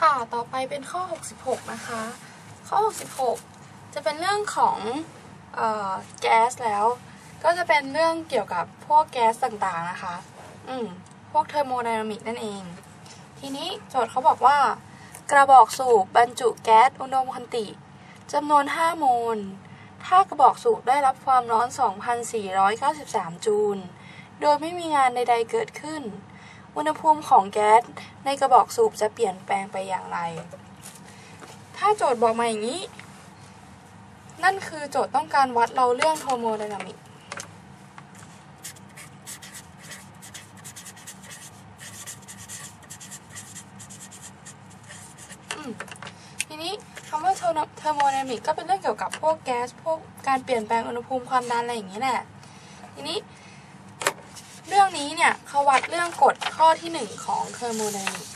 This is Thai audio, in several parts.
ค่ะ ต่อไปเป็นข้อ 66 นะคะ ข้อ 66 จะเป็นเรื่องของออแก๊สแล้ว ก็จะเป็นเรื่องเกี่ยวกับพวกแก๊สต่างๆนะคะ อืม พวกเทอร์โมไดนามิกนั่นเอง ทีนี้โจทย์เขาบอกว่า กระบอกสูบบรรจุแก๊สอุณหภูมิติจำนวน 5 โมล ถ้ากระบอกสูบได้รับความร้อน 2,493 จูล โดยไม่มีงานใดๆเกิดขึ้น อุณหภูมิของแก๊สในกระบอกสูบจะเปลี่ยนแปลงไปอย่างไร ถ้าโจทย์บอกมาอย่างนี้ นั่นคือโจทย์ต้องการวัดเราเรื่องโทโมไดนามิกอืมทีนี้คำว่าเทอร์โมไดนามิกก็เป็นเรื่องเกี่ยวกับพวกแก๊สพวกการเปลี่ยนแปลงอุณหภูมิความดันอะไรอย่างนี้แหละ ทีนี้ รื่องนี้เนี่ยเขาวัดเรื่องกฎข้อที่หนึ่งของเทอร์โมไดนามิก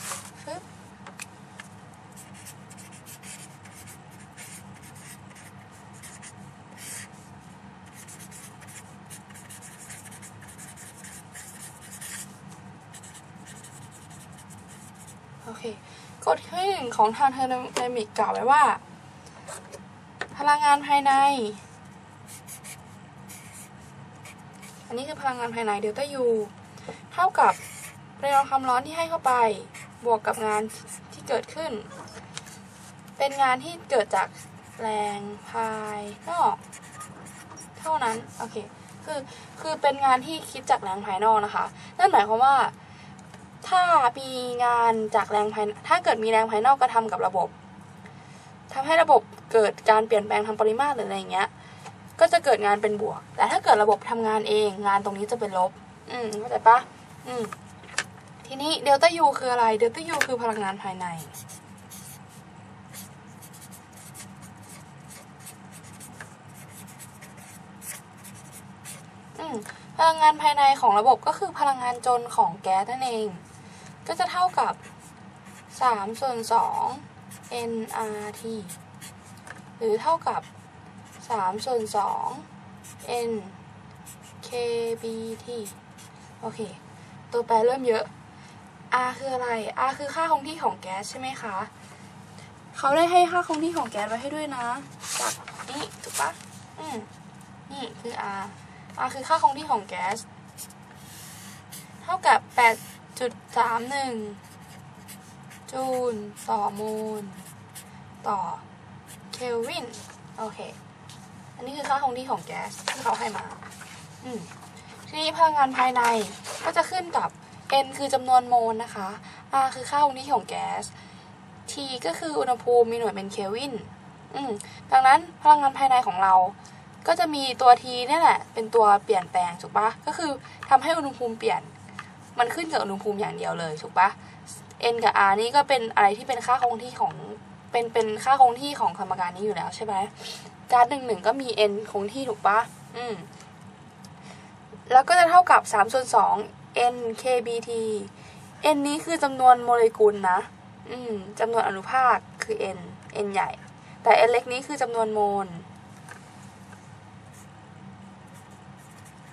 โอเค กฎข้อที่หนึ่งของทางเทอร์โมไดนามิกกล่าวไว้ว่า พลังงานภายใน อันนี้คือพลังงานภายในเดลต้า U เท่ากับปริมาณความร้อนที่ให้เข้าไป บวกกับงานที่เกิดขึ้น เป็นงานที่เกิดจากแรงภายนอก เท่านั้น โอเค คือ คือเป็นงานที่คิดจากแรงภายนอกนะคะ นั่นหมายความว่า ถ้ามีงานจากแรงภาย ถ้าเกิดมีแรงภายนอกกระทำกับระบบทำให้ระบบเกิดการเปลี่ยนแปลงทางปริมาตรหรืออะไรเงี้ย ก็จะเกิดงานเป็นบวก แต่ถ้าเกิดระบบทำงานเอง งานตรงนี้จะเป็นลบ อืมเข้าใจปะอืมทีนี้เดลต้า U คืออะไร เดลต้า U คือพลังงานภายใน อืมพลังงานภายในของระบบก็คือพลังงานจนของแก๊สนั่นเอง ก็จะเท่ากับ3ส่วน2 nRT หรือเท่ากับ 3 ส่วน 2 n kbt โอเค ตัวแปรเริ่มเยอะ r คืออะไร r คือค่าคงที่ของแก๊สใช่ไหมคะ เขาได้ให้ค่าคงที่ของแก๊สไว้ให้ด้วยนะ จากนี่ถูกปะอืมนี่คือ r r คือค่าคงที่ของแก๊ส เท่ากับ 8.31 จูลต่อโมล ต่อเคลวิน โอเค นนี้คือค่าคงที่ของแก๊สที่เขาให้มา อืมทีนี้พลังงานภายในก็จะขึ้นกับ n คือจำนวนโมลนะคะ r คือค่าคงที่ของแก๊ส t ก็คืออุณหภูมิมีหน่วยเป็นเคลวิน อืมดังนั้นพลังงานภายในของเรา ก็จะมีตัว t เนี่ยแหละ เป็นตัวเปลี่ยนแปลงถูกปะก็คือทำให้อุณหภูมิเปลี่ยน มันขึ้นกับอุณหภูมิอย่างเดียวเลยถูกปะ n กับ r นี่ก็เป็นอะไรที่เป็นค่าคงที่ของเป็นเป็นค่าคงที่ของสมการนี้อยู่แล้วใช่ไหม การหนึ่งหนึ่งก็มี n คงที่ถูกปะอืม แล้วก็จะเท่ากับ3ส่วน2 n kbt n นี้คือจำนวนโมเลกุลนะ อืมจำนวนอนุภาคคือ n n ใหญ่ แต่ n เล็กนี้คือจำนวนโมล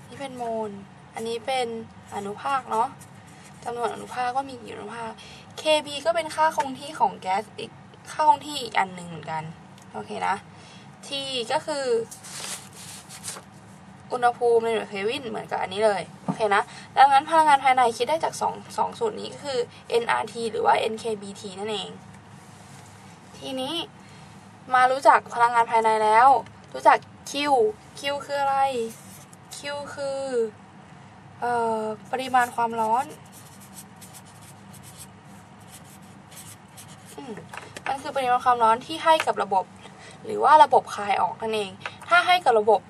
นี่เป็นโมล อันนี้เป็นอนุภาคเนาะจำนวนอนุภาคว่ามีกี่อนุภาค kb ก็เป็นค่าคงที่ของแก๊สอีก ค่าคงที่อีกอันหนึ่งเหมือนกัน โอเคนะ t ก็คือ อุณหภูมิในหน่วยเคลวินเหมือนกับอันนี้เลยโอเคนะดังนั้นพลังงานภายในคิดได้จาก2 2สูตรนี้ก็คือ nRT หรือว่า nkBT นั่นเอง ทีนี้มารู้จักพลังงานภายในแล้ว รู้จัก Q Q คืออะไร Q คือออปริมาณความร้อนอมมันคือปริมาณความร้อนที่ให้กับระบบ หรือว่าระบบคายออกนั่นเอง ถ้าให้กับระบบ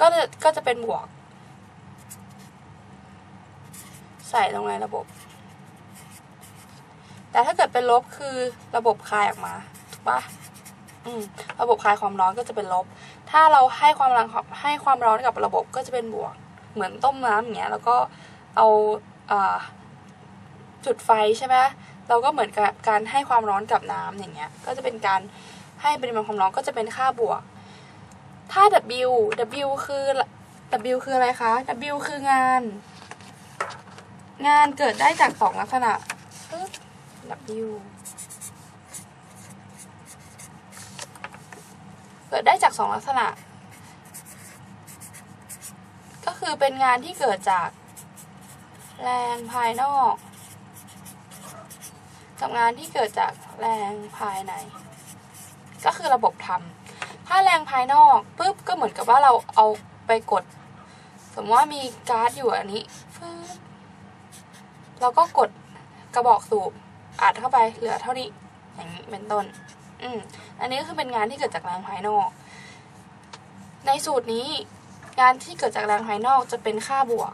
ก็จะก็จะเป็นบวก ใส่ลงในระบบ แต่ถ้าเกิดเป็นลบคือระบบคายออกมา ถูกปะอืมระบบคายความร้อนก็จะเป็นลบ ถ้าเราให้ความร้อนให้ความร้อนกับระบบก็จะเป็นบวก เหมือนต้มน้ำอย่างเงี้ย แล้วก็เอาอาจุดไฟใช่ไหมเราก็เหมือนกับการให้ความร้อนกับน้ำอย่างเงี้ย ก็จะเป็นการ ให้ปริมาณความร้อนก็จะเป็นค่าบวก ถ้า W W คือ W คืออะไรคะ W คืองาน งานเกิดได้จากสองลักษณะ W เกิดได้จากสองลักษณะ ก็คือเป็นงานที่เกิดจากแรงภายนอก กับงานที่เกิดจากแรงภายใน ก็คือระบบทำถ้าแรงภายนอกปุ๊บก็เหมือนกับว่าเราเอาไปกด สมมติว่ามีการ์ดอยู่อันนี้ปึ๊บเราก็กดกระบอกสูบอัดเข้าไปเหลือเท่านี้อย่างนี้เป็นต้น อืมอันนี้ก็คือเป็นงานที่เกิดจากแรงภายนอก ในสูตรนี้งานที่เกิดจากแรงภายนอกจะเป็นค่าบวก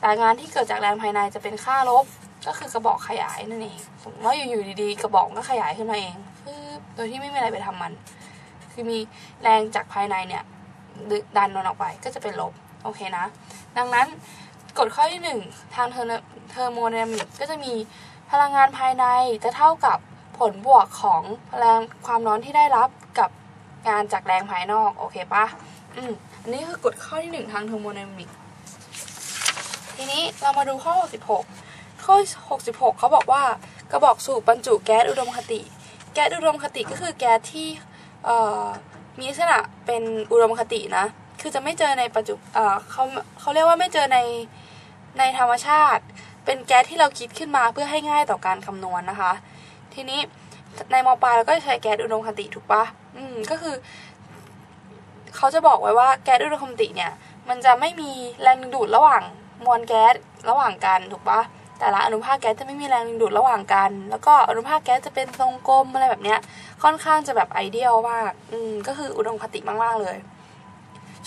แต่งานที่เกิดจากแรงภายในจะเป็นค่าลบ ก็คือกระบอกขยายนั่นเอง สมมติว่าอยู่ๆดีๆ กระบอกก็ขยายขึ้นมาเอง โดยที่ไม่มีอะไรไปทำมัน คือมีแรงจากภายในเนี่ยดันมันออกไปก็จะเป็นลบ โอเคนะ ดังนั้นกฎข้อที่หนึ่งทางเทอร์โมไดนามิกก็จะมีพลังงานภายในจะเท่ากับผลบวกของแรงความร้อนที่ได้รับกับงานจากแรงภายนอก โอเคปะอืมอันนี้คือกฎข้อที่หนึ่งทางเทอร์โมไดนามิกทีนี้เรามาดูข้อ 66 ข้อ 66 เขาบอกว่ากระบอกสูบบรรจุแก๊สอุดมคติ แก๊สอุดมคติก็คือแก๊สที่มีลักษณะเป็นอุดมคตินะ คือจะไม่เจอในปัจจุเอ่อเขาเขาเรียกว่าไม่เจอในในธรรมชาติ เป็นแก๊สที่เราคิดขึ้นมาเพื่อให้ง่ายต่อการคำนวณนะคะ ทีนี้ในมปลายเราก็ใช้แก๊สอุดมคติถูกปะอืมก็คือเขาจะบอกไว้ว่าแก๊สอุดมคติเนี่ย มันจะไม่มีแรงดึงดูดระหว่างมวลแก๊สระหว่างกันถูกปะ แต่ละอนุภาคแก๊สจะไม่มีแรงดึงดูดระหว่างกัน แล้วก็อนุภาคแก๊สจะเป็นทรงกลมอะไรแบบเนี้ย ค่อนข้างจะแบบไอเดียลมากอืมก็คืออุดมคติมากๆเลย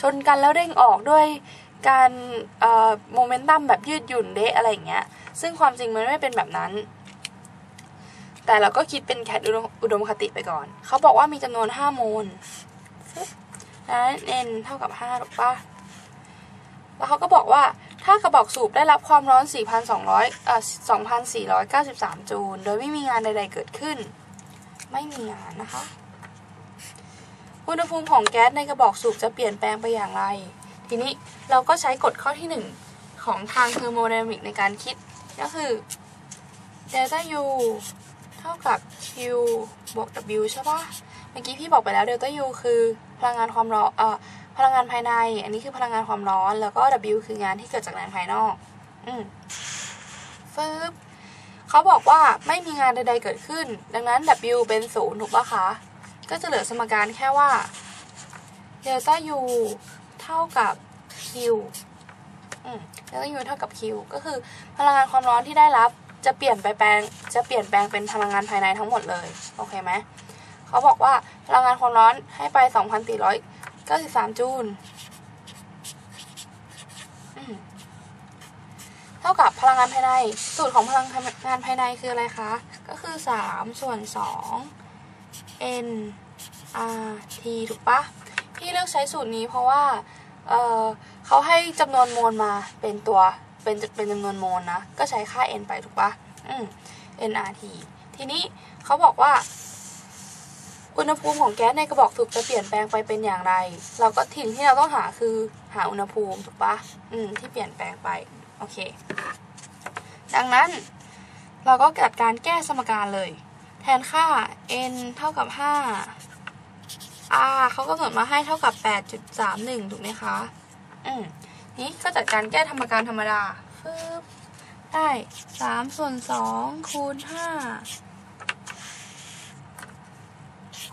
ชนกันแล้วเด้งออกด้วยการเอ่อโมเมนตัมแบบยืดหยุ่นเดะอะไรอย่างเงี้ย ซึ่งความจริงมันไม่เป็นแบบนั้น แต่เราก็คิดเป็นแคทอุดมคติไปก่อน เขาบอกว่ามีจำนวน5โมลนั้น n เท่ากับ5ถูกปะแล้วเขาก็บอกว่า ถ้ากระบอกสูบได้รับความร้อน 4,200เอ่อ2,493 จูล โดยไม่มีงานใด ๆ เกิดขึ้น ไม่มีงานนะคะ อุณหภูมิของแก๊สในกระบอกสูบจะเปลี่ยนแปลงไปอย่างไร ทีนี้เราก็ใช้กฎข้อที่ 1 ของทางเทอร์โมไดนามิกในการคิด ก็คือเดลต้า U เท่ากับ Q บวก W ใช่ปะเมื่อกี้พี่บอกไปแล้วเดลต้า U คือพลังงานความร้อน เอ่อ พลังงานภายใน อันนี้คือพลังงานความร้อน แล้วก็ W คืองานที่เกิดจากแรงภายนอก อืมฟึบเขาบอกว่าไม่มีงานใด ๆ เกิดขึ้น ดังนั้น W เป็นศูนย์ถูกปะคะ ก็จะเหลือสมการแค่ว่าเดลต้า U เท่ากับ Q อืมเดลต้า U เท่ากับ Q ก็คือพลังงานความร้อนที่ได้รับจะเปลี่ยนไปแปลงจะเปลี่ยนแปลงเป็นพลังงานภายในทั้งหมดเลย โอเคไหม เขาบอกว่าพลังงานความร้อนให้ไป 2,493จูลอืมจูลเท่ากับพลังงานภายใน สูตรของพลังงานภายในคืออะไรคะ ก็คือ3ส่วน2 n r t ถูกปะพี่เลือกใช้สูตรนี้เพราะว่าเเขาให้จำนวนโมลมาเป็นตัวเป็นเป็นจำนวนโมลนะ ก็ใช้ค่า n ไปถูกปะอืม nRT ทีนี้เขาบอกว่า อุณหภูมิของแก๊สในกระบอกสูบจะเปลี่ยนแปลงไปเป็นอย่างไร เราก็ทิ้งที่เราต้องหาคือหาอุณหภูมิถูกปะอืมที่เปลี่ยนแปลงไป โอเค ดังนั้นเราก็จัดการแก้สมการเลย แทนค่า n เท่ากับ 5 r เขาก็กำหนดมาให้เท่ากับ 8.31 ถูกไหมคะ อืมนี้ก็จัดการแก้ธรรมการธรรมดาฟึบได้สามส่วนสองคูณห้า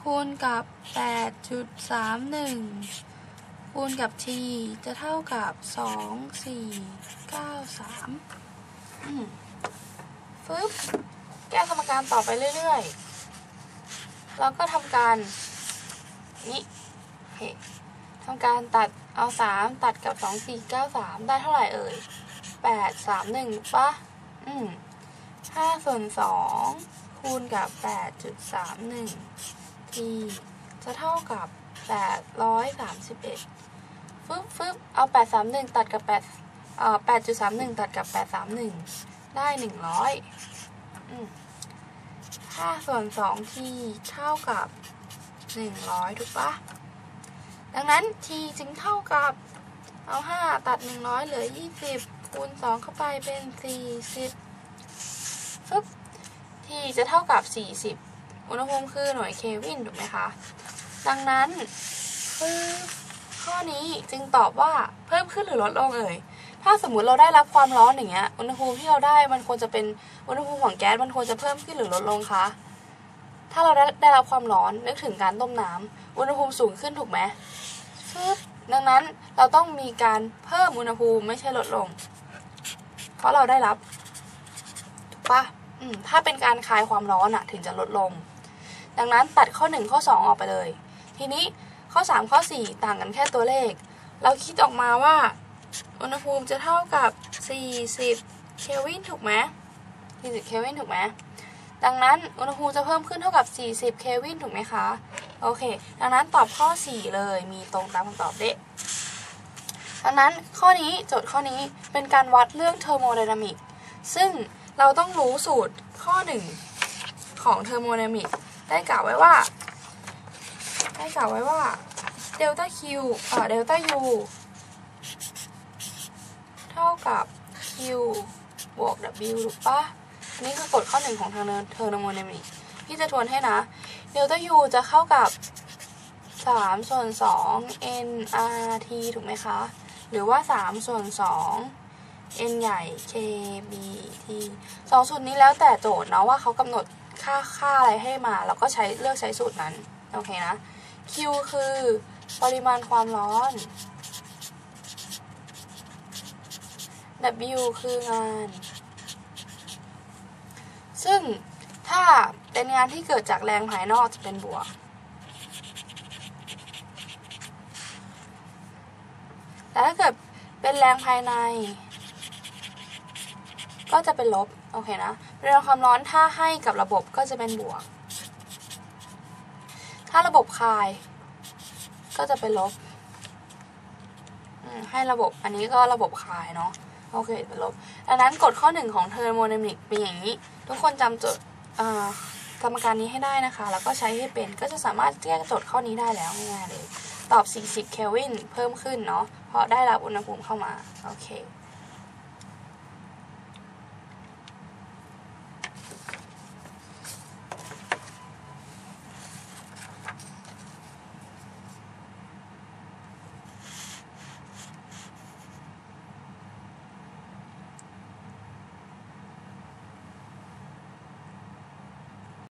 คูณกับ 8.31 คูณกับ t จะเท่ากับ 2493ฟึบแก้สมการต่อไปเรื่อยๆ เราก็ทำการ นี่ทำการตัดเอา 3 ตัดกับ 2493 ได้เท่าไหร่เอ่ย 831ปะอืม5ส่วน2คูณกับ 8.31 p จะเท่ากับ 831ฟึบฟึบเอา 831 ตัดกับ8เอ่อ8.31 ตัดกับ 831 ได้ 100อืมาส่วน2 t เท่ากับ 100 ถูกปะดังนั้น t จึงเท่ากับ เอา 5 ตัด 100 เหลือ 20 คูณ 2 เข้าไปเป็น 40ฟึบ t จะเท่ากับ 40 อุณหภูมิคือหน่วยเควินถูกไหมคะ ดังนั้นคือข้อนี้จึงตอบว่าเพิ่มขึ้นหรือลดลงเอ่ย ถ้าสมมุติเราได้รับความร้อนอย่างเงี้ย อุณหภูมิที่เราได้มันควรจะเป็นอุณหภูมิของแก๊สมันควรจะเพิ่มขึ้นหรือลดลงคะ ถ้าเราได้ได้รับความร้อนนึกถึงการต้มน้ำอุณหภูมิสูงขึ้นถูกไหมฟึบดังนั้นเราต้องมีการเพิ่มอุณหภูมิไม่ใช่ลดลง เพราะเราได้รับถูกปะถ้าเป็นการคลายความร้อนอะถึงจะลดลง ดังนั้นตัดข้อ 1 ข้อ 2 ออกไปเลย ทีนี้ข้อ 3 ข้อ 4 ต่างกันแค่ตัวเลข เราคิดออกมาว่าอุณหภูมิจะเท่ากับ 40 เคลวินถูกไหม40 เคลวินถูกไหมดังนั้นอุณหภูมิจะเพิ่มขึ้นเท่ากับ 40 เคลวินถูกไหมคะ โอเค ดังนั้นตอบข้อ 4 เลยมีตรงตามคำตอบเด้ดังนั้นข้อนี้โจทย์ข้อนี้เป็นการวัดเรื่องเทอร์โมไดนามิกซึ่งเราต้องรู้สูตรข้อ 1 ของเทอร์โมไดนามิก ได้กล่าวไว้ว่า ได้กล่าวไว้ว่าเดลต้าคิวเอ่อเดลต้ายูเท่ากับ Q บวก W ถูกปะนนี้คือกฎข้อหนึ่งของทางเทอร์โมไดนามิกพี่จะทวนให้นะเดลต้า U จะเข้ากับ 3 ส่วน 2 nRT ถูกไหมคะ หรือว่า 3 ส่วน 2 n ใหญ่ kbt สองสูตรนี้แล้วแต่โจทย์เนาะว่าเขากำหนด ค่าค่าอะไรให้มาเราก็ใช้เลือกใช้สูตรนั้น โอเคนะ Q คือปริมาณความร้อน W คืองาน ซึ่งถ้าเป็นงานที่เกิดจากแรงภายนอกจะเป็นบวก แต่ถ้าเกิดเป็นแรงภายใน ก็จะเป็นลบ โอเคนะปริมาณความร้อนถ้าให้กับระบบก็จะเป็นบวก ถ้าระบบคาย ก็จะเป็นลบให้ระบบอันนี้ก็ระบบคายเนาะโอเคเป็นลบดังนั้นกฎข้อหนึ่งของเทอร์โมไดนามิกเป็นอย่างนี้ ทุกคนจำโจทย์กรรมการนี้ให้ได้นะคะ แล้วก็ใช้ให้เป็นก็จะสามารถแก้โจทย์ข้อนี้ได้แล้วง่ายเลย ตอบ 40 เคลวินเพิ่มขึ้นเนาะเพราะได้รับอุณหภูมิเข้ามา โอเค